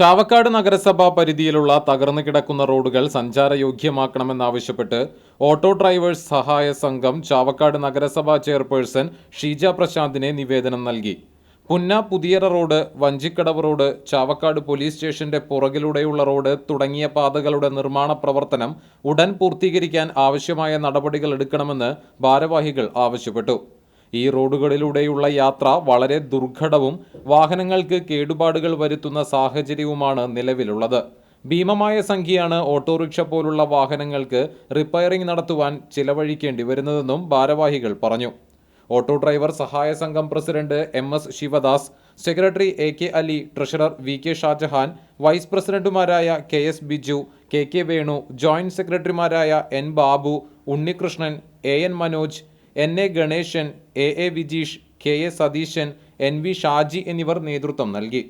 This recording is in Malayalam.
ചാവക്കാട് നഗരസഭാ പരിധിയിലുള്ള തകർന്നു കിടക്കുന്ന റോഡുകൾ സഞ്ചാരയോഗ്യമാക്കണമെന്നാവശ്യപ്പെട്ട് ഓട്ടോ ഡ്രൈവേഴ്സ് സഹായ സംഘം ചാവക്കാട് നഗരസഭാ ചെയർപേഴ്സൺ ഷീജ പ്രശാന്തിനെ നിവേദനം നൽകി. Punna Puthiyara road Vanchikkadavu road Chavakkad police സ്റ്റേഷന്റെ പുറകിലൂടെയുള്ള റോഡ് തുടങ്ങിയ പാതകളുടെ നിർമ്മാണ പ്രവർത്തനം ഉടൻ പൂർത്തീകരിക്കാൻ ആവശ്യമായ നടപടികൾ എടുക്കണമെന്ന് ഭാരവാഹികൾ ആവശ്യപ്പെട്ടു. ഈ റോഡുകളിലൂടെയുള്ള യാത്ര വളരെ ദുർഘടവും വാഹനങ്ങൾക്ക് കേടുപാടുകൾ വരുത്തുന്ന സാഹചര്യവുമാണ് നിലവിലുള്ളത്. ഭീമമായ സംഖ്യയാണ് ഓട്ടോറിക്ഷ പോലുള്ള വാഹനങ്ങൾക്ക് റിപ്പയറിംഗ് നടത്തുവാൻ ചിലവഴിക്കേണ്ടി വരുന്നതെന്നും ഭാരവാഹികൾ പറഞ്ഞു. ഓട്ടോ ഡ്രൈവർ സഹായ സംഘം president M S Sivadas secretary A K Ali treasurer V K Shajahan vice പ്രസിഡന്റുമാരായ K S Biju K K Venu joint സെക്രട്ടറിമാരായ N Babu Unnikrishnan A N Manoj N A Ganesan A A Vijeesh K A Satheesan N V Shaji എന്നിവർ നേതൃത്വം നൽകി.